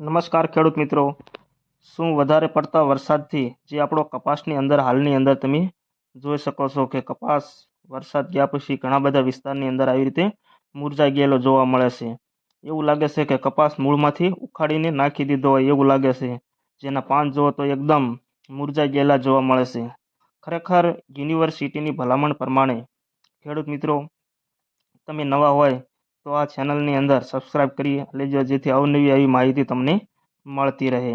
નમસ્કાર ખેડૂત મિત્રો. શું વધારે પડતા વરસાદથી જે આપણો કપાસની અંદર, હાલની અંદર તમે જોઈ શકો છો કે કપાસ વરસાદ ગયા પછી ઘણા બધા વિસ્તારની અંદર આવી રીતે મુરઝાઈ ગયેલો જોવા મળે છે. એવું લાગે છે કે કપાસ મૂળમાંથી ઉખાડીને નાખી દીધો હોય એવું લાગે છે. જેના પાન જુઓ તો એકદમ મુરઝાઈ ગયેલા જોવા મળે છે. ખરેખર યુનિવર્સિટીની ભલામણ પ્રમાણે ખેડૂત મિત્રો, તમે નવા હોય તો આ ચેનલની અંદર સબસ્ક્રાઈબ કરી લેજો, જેથી અવનવી આવી માહિતી તમને મળતી રહે.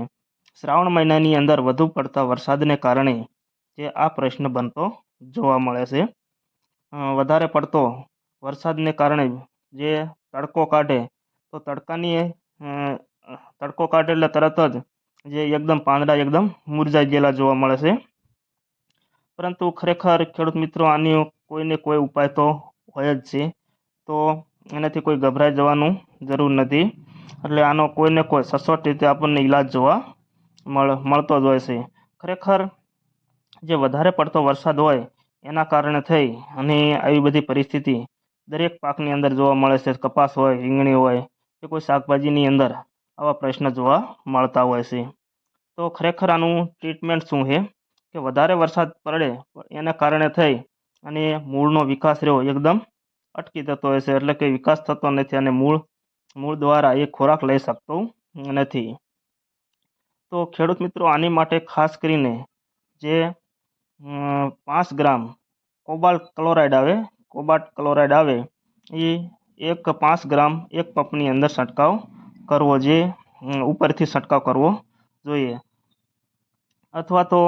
શ્રાવણ મહિનાની અંદર વધુ પડતા વરસાદને કારણે જે આ પ્રશ્ન બનતો જોવા મળે છે. વધારે પડતો વરસાદને કારણે જે તડકો કાઢે, તો તડકાની તડકો કાઢે એટલે તરત જ જે એકદમ પાંદડા એકદમ મુરઝાઈ ગયેલા જોવા મળે છે. પરંતુ ખરેખર ખેડૂત મિત્રો, આની કોઈને કોઈ ઉપાય તો હોય જ છે. તો એનાથી કોઈ ગભરાઈ જવાનું જરૂર નથી. એટલે આનો કોઈને કોઈ સચોટ રીતે આપણને ઈલાજ જોવા મળ, મળતો જ હોય છે. ખરેખર જે વધારે પડતો વરસાદ હોય, એના કારણે થઈ અને આવી બધી પરિસ્થિતિ દરેક પાકની અંદર જોવા મળે છે. કપાસ હોય, રીંગણી હોય કે કોઈ શાકભાજીની અંદર આવા પ્રશ્ન જોવા મળતા હોય છે. તો ખરેખર આનું ટ્રીટમેન્ટ શું છે? કે વધારે વરસાદ પડે એના કારણે થઈ અને મૂળનો વિકાસ રહ્યો એકદમ અટકી જતો હોય છે એટલે કે વિકાસ થતો નથી અને મૂળ મૂળ દ્વારા એ ખોરાક લઈ શકતો નથી. તો ખેડૂત મિત્રો, આની માટે ખાસ કરીને જે પાંચ ગ્રામ કોબાલ્ટ ક્લોરાઇડ આવે, કોબાલ્ટ ક્લોરાઇડ આવે, એ એક પાંચ ગ્રામ એક પંપની અંદર છંટકાવ કરવો જે ઉપરથી છંટકાવ કરવો જોઈએ. અથવા તો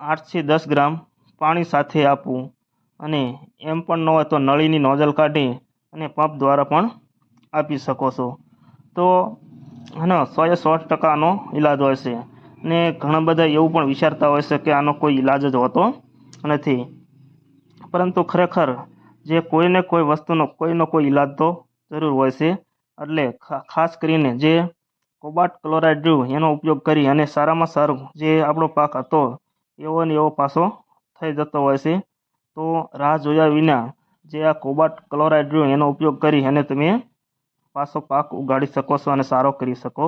આઠથી દસ ગ્રામ પાણી સાથે આપવું. અને એમ પણ ન હોય તો નળીની નોઝલ કાઢી અને પંપ દ્વારા પણ આપી શકો છો. તો આનો સોએ સો ટકાનો ઈલાજ હોય છે. ને ઘણા બધા એવું પણ વિચારતા હોય છે કે આનો કોઈ ઈલાજ જ હોતો નથી. પરંતુ ખરેખર જે કોઈને કોઈ વસ્તુનો કોઈનો કોઈ ઈલાજ તો જરૂર હોય છે. એટલે ખાસ કરીને જે કોબાટ ક્લોરાઇડ એનો ઉપયોગ કરી અને સારામાં સારું જે આપણો પાક હતો એવો ને એવો પાછો થઈ જતો હોય છે. તો રાહ જોયા વિના જે આ કોબાટ ક્લોરાઇડ રહ્યું એનો ઉપયોગ કરી અને તમે પાછો પાક ઉગાડી શકો છો અને સારો કરી શકો